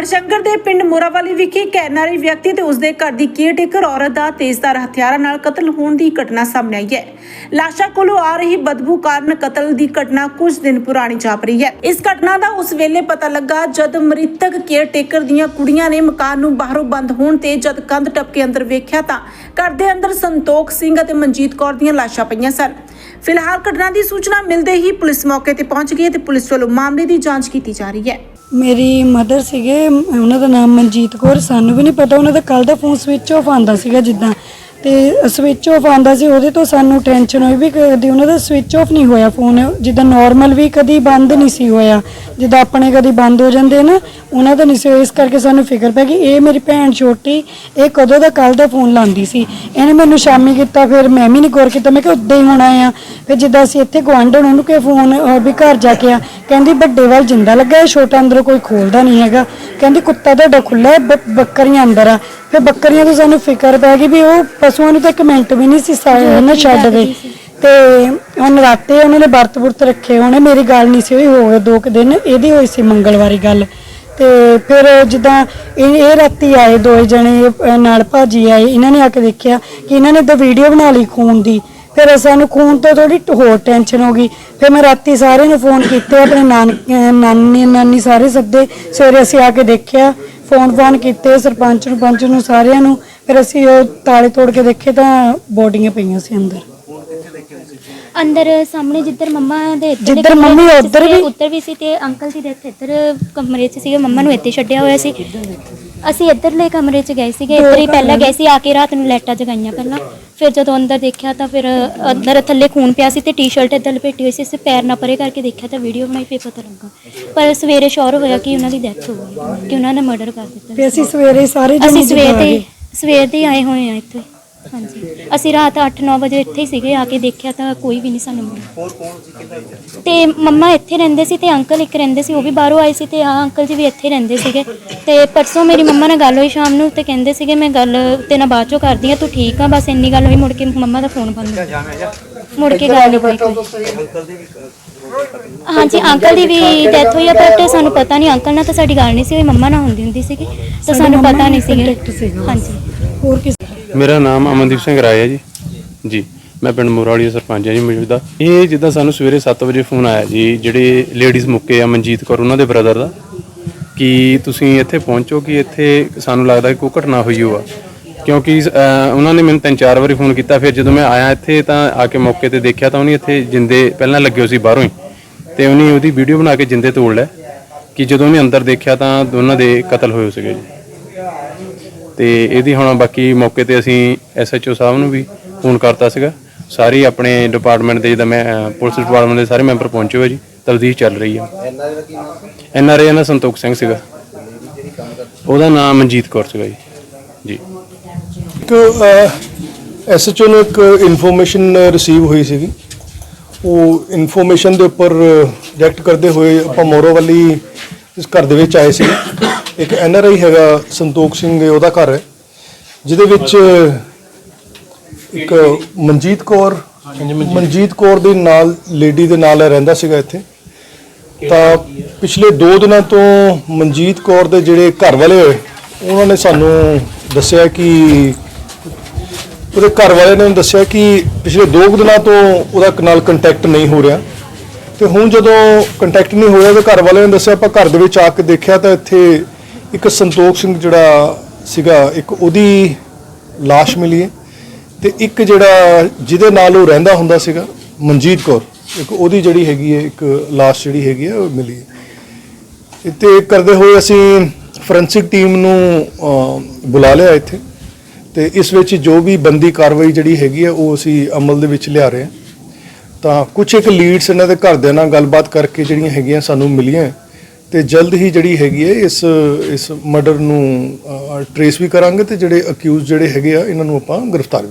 ਗੜਸ਼ੰਕਰ ਦੇ ਪਿੰਡ ਮੋਰਾਵਾਲੀ ਵਿਖੇ ਕੈਨਾਰੀ ਵਿਅਕਤੀ ਤੇ ਉਸਦੇ ਘਰ ਦੀ ਕੇਅਰਟੇਕਰ ਔਰਤ ਦਾ ਤੇਜ਼ਧਾਰ ਹਥਿਆਰਾਂ ਨਾਲ ਕਤਲ ਹੋਣ ਦੀ ਘਟਨਾ ਸਾਹਮਣੇ ਆਈ ਹੈ। ਲਾਸ਼ਾਂ ਕੋਲੋਂ ਆ ਰਹੀ ਬਦਬੂ ਕਾਰਨ ਕਤਲ ਦੀ ਘਟਨਾ ਕੁਝ ਦਿਨ ਪੁਰਾਣੀ ਜਾਪ ਰਹੀ ਹੈ। ਇਸ ਘਟਨਾ ਦਾ ਉਸ ਵੇਲੇ ਪਤਾ ਲੱਗਾ ਜਦ ਮ੍ਰਿਤਕ ਕੇਅਰਟੇਕਰ ਦੀਆਂ ਕੁੜੀਆਂ ਨੇ ਮਕਾਨ ਨੂੰ ਬਾਹਰੋਂ ਬੰਦ ਹੋਣ ਤੇ ਜਦ ਕੰਧ ਟੱਪ ਕੇ ਅੰਦਰ ਵੇਖਿਆ ਤਾਂ ਘਰ ਦੇ ਅੰਦਰ ਸੰਤੋਖ ਸਿੰਘ ਅਤੇ ਮਨਜੀਤ ਕੌਰ ਦੀਆਂ ਲਾਸ਼ਾਂ ਪਈਆਂ ਸਨ। ਫਿਲਹਾਲ ਘਟਨਾ ਦੀ ਸੂਚਨਾ ਮਿਲਦੇ ਹੀ ਪੁਲਿਸ ਮੌਕੇ ਤੇ ਪਹੁੰਚ ਗਈ ਤੇ ਪੁਲਿਸ ਵੱਲੋਂ ਮਾਮਲੇ ਦੀ ਜਾਂਚ ਕੀਤੀ ਜਾ ਰਹੀ ਹੈ। ਮੇਰੀ ਮਦਰ ਸੀਗੇ ਉਹਨਾਂ ਦਾ ਨਾਮ ਮਨਜੀਤ ਕੌਰ, ਸਾਨੂੰ ਵੀ ਨਹੀਂ ਪਤਾ। ਉਹਨਾਂ ਦਾ ਕੱਲ ਦਾ ਫੋਨ ਸਵਿਚ ਆਫ ਆਂਦਾ ਸੀਗਾ ਜਿੱਦਾਂ। ਤੇ ਸਵਿਚ ਆਫ ਆਂਦਾ ਸੀ ਉਹਦੇ ਤੋਂ ਸਾਨੂੰ ਟੈਨਸ਼ਨ ਹੋਈ ਵੀ ਕਦੀ ਉਹਨਾਂ ਦਾ ਸਵਿਚ ਆਫ ਨਹੀਂ ਹੋਇਆ ਫੋਨ ਜਿੱਦਾਂ ਨਾਰਮਲ ਵੀ ਕਦੀ ਬੰਦ ਨਹੀਂ ਸੀ ਹੋਇਆ। ਜਿੱਦਾਂ ਆਪਣੇ ਕਦੀ ਬੰਦ ਹੋ ਜਾਂਦੇ ਨਾ ਉਹਨਾਂ ਦਾ ਨਹੀਂ ਸੀ ਹੋਇਆ। ਇਸ ਕਰਕੇ ਸਾਨੂੰ ਫਿਕਰ ਪੈ ਗਈ ਇਹ ਮੇਰੀ ਭੈਣ ਛੋਟੀ ਇਹ ਕਦੋਂ ਦਾ ਕੱਲ ਦਾ ਫੋਨ ਲਾਉਂਦੀ ਸੀ। ਇਹਨੇ ਮੈਨੂੰ ਸ਼ਾਮੀ ਕੀਤਾ ਫਿਰ ਮੈਂ ਵੀ ਨਹੀਂ ਗੌਰ ਕੀਤਾ ਮੈਂ ਕਿਹਾ ਉੱਦਾਂ ਹੀ ਹੋਣਾ ਆ। ਫਿਰ ਜਿੱਦਾਂ ਅਸੀਂ ਇੱਥੇ ਗੁਆਂਢਣ ਉਹਨੂੰ ਕਿ ਫੋਨ ਅਹ, ਵੀ ਘਰ ਜਾ ਕੇ ਆ। ਕਹਿੰਦੀ ਵੱਡੇ ਵੱਲ ਜਿੰਦਾ ਲੱਗਾ ਹੈ ਛੋਟਾ ਅੰਦਰੋਂ ਕੋਈ ਖੋਲਦਾ ਨਹੀਂ ਹੈਗਾ। ਕਹਿੰਦੀ ਕੁੱਤਾ ਤੁਹਾਡਾ ਖੁੱਲਾ ਬੱਕਰੀਆਂ ਅੰਦਰ ਆ। ਫਿਰ ਬੱਕਰੀਆਂ ਤੋਂ ਸਾਨੂੰ ਫਿਕਰ ਪੈ ਗਈ ਵੀ ਉਹ ਪਸ਼ੂਆਂ ਨੂੰ ਤਾਂ ਇੱਕ ਮਿੰਟ ਵੀ ਨਹੀਂ ਸੀ ਸਾ- ਨਾ ਛੱਡ ਗਏ ਤੇ ਹੁਣ ਰਾਤੇ ਉਹਨਾਂ ਨੇ ਵਰਤ ਵਰਤ ਰੱਖੇ ਹੋਣੇ ਮੇਰੀ ਗੱਲ ਨਹੀਂ ਸੀ ਹੋਈ ਹੋ ਗਏ ਦੋ ਕੁ ਦਿਨ ਇਹਦੀ ਹੋਈ ਸੀ ਮੰਗਲਵਾਰੀ ਗੱਲ। ਤੇ ਫਿਰ ਜਿੱਦਾਂ ਇਹ ਇਹ ਰਾਤੀ ਆਏ ਦੋਏ ਜਣੇ ਅਹ ਨਾਲ ਭਾਜੀ ਆਏ ਇਹਨਾਂ ਨੇ ਆ ਕੇ ਦੇਖਿਆ ਕਿ ਇਹਨਾਂ ਨੇ ਤਾਂ ਵੀਡੀਓ ਬਣਾ ਲਈ ਖੂਨ ਦੀ। ਫਿਰ ਸਾਨੂੰ ਖੂਨ ਤੋਂ ਥੋੜੀ ਹੋਰ ਟੈਨਸ਼ਨ ਹੋ ਗਈ। ਫਿਰ ਮੈਂ ਰਾਤੀ ਸਾਰਿਆਂ ਨੂੰ ਫੋਨ ਕੀਤੇ ਆਪਣੇ ਨਾਨ ਅਹ ਨਾਨੀ ਨਾਨੀ ਸਾਰੇ ਸੱਦੇ। ਸਵੇਰੇ ਅਸੀਂ ਆ ਕੇ ਦੇਖਿਆ ਫੋਨ ਫੋਨ ਕੀਤੇ ਸਰਪੰਚ ਨੂੰ ਪੰਚ ਨੂੰ ਸਾਰਿਆਂ ਨੂੰ। ਫਿਰ ਅਸੀਂ ਉਹ ਤਾਲੇ ਤੋੜ ਕੇ ਦੇਖੇ ਤਾਂ ਬੋਡੀਆਂ ਪਈਆਂ ਸੀ ਅੰਦਰ। ਅੰਦਰ ਸਾਹਮਣੇ ਜਿੱਧਰ ਮੰਮਾ ਦੇ ਇੱਧਰ ਜਿੱਧਰ ਮੰਮੀ ਉੱਧਰ ਵੀ? ਉੱਧਰ ਵੀ ਸੀ ਤੇ ਅੰਕਲ ਦੀ ਡੈਥ ਇੱਧਰ ਕਮਰੇ 'ਚ ਸੀਗੇ ਮੰਮਾ ਨੂੰ ਇੱਥੇ ਛੱਡਿਆ ਹੋਇਆ ਸੀ। ਅਸੀਂ ਇੱਧਰਲੇ ਕਮਰੇ 'ਚ ਗਏ ਸੀਗੇ ਇੱਧਰ ਹੀ ਪਹਿਲਾਂ ਗਏ ਸੀ ਆ ਕੇ ਰਾਤ ਨੂੰ ਲਾਈਟਾਂ ਜਗਾਈਆਂ ਪਹਿਲਾਂ। ਫਿਰ ਜਦੋਂ ਅੰਦਰ ਦੇਖਿਆ ਤਾਂ ਫਿਰ ਅੰਦਰ ਥੱਲੇ ਖੂਨ ਪਿਆ ਸੀ ਤੇ ਟੀ-ਸ਼ਰਟ ਇੱਧਰ ਲਪੇਟੀ ਹੋਈ ਸੀ ਅਸੀਂ ਪੈਰ ਨਾ ਪਰੇ ਕਰਕੇ ਦੇਖਿਆ ਤਾਂ ਵੀਡੀਓ ਬਣਾਈ ਫਿਰ ਪਤਾ ਲੱਗਾ। ਪਰ ਸਵੇਰੇ ਸ਼ੋਰ ਹੋਇਆ ਕਿ ਉਹਨਾਂ ਦੀ ਡੈਥ ਹੋ ਗਈ ਕਿ ਉਹਨਾਂ ਨੇ ਮਰਡਰ ਕਰ ਦਿੱਤਾ ਤੇ ਅਸੀਂ ਸਵੇਰੇ ਸਾਰੇ ਜਣੇ ਅਸੀਂ ਸਵੇਰ। ਸਵੇਰ ਦੇ ਆਏ ਹੋਏ ਆ ਇੱਥੇ। ਹਾਂਜੀ। ਅਸੀਂ ਰਾਤ 8-9 ਵਜੇ ਇੱਥੇ ਹੀ ਸੀਗੇ ਆ ਕੇ ਦੇਖਿਆ ਤਾਂ ਕੋਈ ਵੀ ਨਹੀਂ ਸਾਨੂੰ ਮਿਲਿਆ। ਤੇ ਮੰਮਾ ਇੱਥੇ ਰਹਿੰਦੇ ਸੀ ਤੇ ਅੰਕਲ ਇੱਕ ਰਹਿੰਦੇ ਸੀ ਉਹ ਵੀ ਬਾਹਰੋਂ ਆਏ ਸੀ ਤੇ ਆ ਅੰਕਲ ਜੀ ਵੀ ਇੱਥੇ ਰਹਿੰਦੇ ਸੀਗੇ। ਤੇ ਪਰਸੋਂ ਮੇਰੀ ਮੰਮਾ ਨਾਲ ਗੱਲ ਹੋਈ ਸ਼ਾਮ ਨੂੰ ਤੇ ਕਹਿੰਦੇ ਸੀਗੇ ਮੈਂ ਗੱਲ ਤੇ ਨਾਲ ਬਾਅਦ ਚੋਂ ਕਰਦੀ ਆ ਤੂੰ ਠੀਕ ਆ ਬਸ ਇੰਨੀ ਗੱਲ ਹੋਈ ਮੁੜ ਕੇ ਮੰਮਾ ਦਾ ਫੋਨ ਬੰਦ ਹੋ? ਗਿਆ ਮੁੜ ਕੇ ਗੱਲ ਨਹੀਂ ਹੋਈ ਕੋਈ। ਹਾਂਜੀ ਅੰਕਲ ਦੀ ਵੀ ਡੈਥ ਹੋਈ ਆ ਪਰ ਸਾਨੂੰ ਪਤਾ ਨਹੀਂ ਅੰਕਲ ਨਾਲ ਤਾਂ ਸਾਡੀ ਗੱਲ ਨਹੀਂ ਸੀ ਹੋਈ ਮੰਮਾ ਨਾਲ ਹੁੰਦੀ ਹੁੰਦੀ ਸੀਗੀ ਤਾਂ ਸਾਨੂੰ ਪਤਾ ਨਹੀਂ ਸੀਗਾ। ਹਾਂਜੀ। ਹੋਰ ਕਿਸ ਮੇਰਾ ਨਾਮ ਅਮਨਦੀਪ ਸਿੰਘ ਰਾਏ ਹੈ ਜੀ। ਜੀ ਮੈਂ ਪਿੰਡ ਮੋਰਾਲੀ ਦਾ ਸਰਪੰਚ ਹਾਂ ਜੀ ਮੌਜੂਦਾ। ਇਹ ਜਿੱਦਾਂ ਸਾਨੂੰ ਸਵੇਰੇ 7 ਵਜੇ ਫੋਨ ਆਇਆ ਜੀ ਜਿਹੜੇ ਲੇਡੀਜ਼ ਮੁੱਕੇ ਆ ਮਨਜੀਤ ਕੌਰ ਉਹਨਾਂ ਦੇ ਬ੍ਰਦਰ ਦਾ ਕਿ ਤੁਸੀਂ ਇੱਥੇ ਪਹੁੰਚੋ ਕਿ ਇੱਥੇ ਸਾਨੂੰ ਲੱਗਦਾ ਕਿ ਕੋਈ ਘਟਨਾ ਹੋਈ ਹੋਆ। ਕਿਉਂਕਿ ਅਹ, ਉਹਨਾਂ ਨੇ ਮੈਨੂੰ ਤਿੰਨ ਚਾਰ ਵਾਰੀ ਫੋਨ ਕੀਤਾ ਫਿਰ ਜਦੋਂ ਮੈਂ ਆਇਆ ਇੱਥੇ ਤਾਂ ਆ ਕੇ ਮੌਕੇ ਤੇ ਦੇਖਿਆ ਤਾਂ ਉਹਨੇ ਇੱਥੇ ਜਿੰਦੇ ਪਹਿਲਾਂ ਲੱਗੇ ਹੋਏ ਸੀ ਬਾਹਰੋਂ ਹੀ। ਤੇ ਉਹਨੇ ਉਹਦੀ ਵੀਡੀਓ ਬਣਾ ਕੇ ਜਿੰਦੇ ਤੋੜ ਲਿਆ ਕਿ ਜਦੋਂ ਉਹਨੇ ਅੰਦਰ ਦੇਖਿਆ ਤਾਂ ਦੋਨਾਂ ਦੇ ਕਤਲ ਹੋਏ ਸੀਗੇ ਜੀ। ਤੇ ਇਹਦੀ ਹੁਣ ਬਾਕੀ ਮੌਕੇ ਤੇ ਅਸੀਂ ਐਸਐਚਓ ਸਾਹਿਬ ਨੂੰ ਵੀ ਫੋਨ ਕਰਤਾ ਸੀਗਾ। ਸਾਰੇ ਆਪਣੇ ਡਿਪਾਰਟਮੈਂਟ ਦੇ ਜਿੱਦਾਂ ਮੈਂ ਅਹ, ਪੁਲਿਸ ਡਿਪਾਰਟਮੈਂਟ ਦੇ ਸਾਰੇ ਮੈਂਬਰ ਪਹੁੰਚੇ ਹੋਏ ਜੀ ਤਬਦੀਲ ਚੱਲ ਰਹੀ ਹੈ ਐਨਆਰਏ ਇਹਨਾਂ ਸੰਤੋਖ ਸਿੰਘ ਸੀਗਾ। ਉਹਦਾ ਨਾਮ ਮਨਜੀਤ ਕੌਰ ਸੀਗਾ ਜੀ। ਜੀ। ਇੱਕ ਐਸਐਚਓ ਨੂੰ ਇੱਕ ਇਨਫੋਰਮੇਸ਼ਨ ਰਿਸੀਵ ਹੋਈ ਸੀਗੀ। ਉਹ ਇਨਫੋਰਮੇਸ਼ਨ ਦੇ ਉੱਪਰ ਰਿਐਕਟ ਕਰਦੇ ਹੋਏ ਆਪਾਂ ਮੋਰੋਵੱਲੀ ਇਸ ਘਰ ਦੇ ਵਿੱਚ ਆਏ ਸੀ ਇੱਕ ਐਨਆਰਆਈ ਹੈਗਾ ਸੰਤੋਖ ਸਿੰਘ ਉਹਦਾ ਘਰ ਹੈ। ਜਿਹਦੇ ਵਿੱਚ ਇੱਕ ਮਨਜੀਤ ਕੌਰ ਮਨਜੀਤ। ਕੌਰ ਦੇ ਨਾਲ ਲੇਡੀ ਦੇ ਨਾਲ ਰਹਿੰਦਾ ਸੀਗਾ ਇੱਥੇ। ਤਾਂ ਪਿਛਲੇ 2 ਦਿਨਾਂ ਤੋਂ ਮਨਜੀਤ ਕੌਰ ਦੇ ਜਿਹੜੇ ਘਰ ਵਾਲੇ ਹੋਏ ਉਹਨਾਂ ਨੇ ਸਾਨੂੰ ਦੱਸਿਆ ਕਿ ਉਹਦੇ ਘਰ ਵਾਲੇ ਨੇ ਦੱਸਿਆ ਕਿ ਪਿਛਲੇ 2 ਦਿਨਾਂ ਤੋਂ ਉਹਦਾ ਨਾਲ ਕੰਟੈਕਟ ਨਹੀਂ ਹੋ ਰਿਹਾ। ਤੇ ਹੁਣ ਜਦੋਂ ਕੰਟੈਕਟ ਨਹੀਂ ਹੋ ਰਿਹਾ ਤੇ ਘਰ ਵਾਲਿਆਂ ਨੇ ਦੱਸਿਆ, ਆਪਾਂ ਘਰ ਦੇ ਵਿੱਚ ਆ ਕੇ ਦੇਖਿਆ ਤਾਂ ਇੱਥੇ ਇੱਕ ਸੰਤੋਖ ਸਿੰਘ ਜਿਹੜਾ ਸੀਗਾ, ਇੱਕ ਉਹਦੀ ਲਾਸ਼ ਮਿਲੀ ਹੈ। ਤੇ ਇੱਕ ਜਿਹੜਾ ਜਿਹਦੇ ਨਾਲ ਉਹ ਰਹਿੰਦਾ ਹੁੰਦਾ ਸੀਗਾ, ਮਨਜੀਤ ਕੌਰ, ਇੱਕ ਉਹਦੀ ਜਿਹੜੀ ਹੈਗੀ ਹੈ, ਇੱਕ ਲਾਸ਼ ਜਿਹੜੀ ਹੈਗੀ ਹੈ, ਉਹ ਮਿਲੀ ਹੈ। ਇੱਥੇ ਕਰਦੇ ਹੋਏ ਅਸੀਂ ਫੋਰੈਂਸਿਕ ਟੀਮ ਨੂੰ ਬੁਲਾ ਲਿਆ ਇੱਥੇ। ਤੇ ਇਸ ਵਿੱਚ ਜੋ ਵੀ ਬੰਦੀ ਕਾਰਵਾਈ ਜਿਹੜੀ ਹੈਗੀ ਹੈ ਉਹ ਅਸੀਂ ਅਮਲ ਦੇ ਵਿੱਚ ਲਿਆ ਰਹੇ ਹਾਂ। ਤਾਂ ਕੁਝ ਇੱਕ ਲੀਡਸ ਇਹਨਾਂ ਦੇ ਘਰਦਿਆਂ ਨਾਲ ਗੱਲਬਾਤ ਕਰਕੇ ਜਿਹੜੀਆਂ ਹੈਗੀਆਂ ਸਾਨੂੰ ਮਿਲੀਆਂ। ਤੇ ਜਲਦ ਹੀ ਜਿਹੜੀ ਹੈਗੀ ਹੈ ਇਸ ਇਸ ਮਰਡਰ ਨੂੰ ਟਰੇਸ ਵੀ ਕਰਾਂਗੇ ਤੇ ਜਿਹੜੇ ਅਕਿਊਜ਼ ਜਿਹੜੇ ਹੈਗੇ ਆ, ਇਹਨਾਂ ਨੂੰ ਆਪਾਂ ਗ੍ਰਿਫਤਾਰ ਵੀ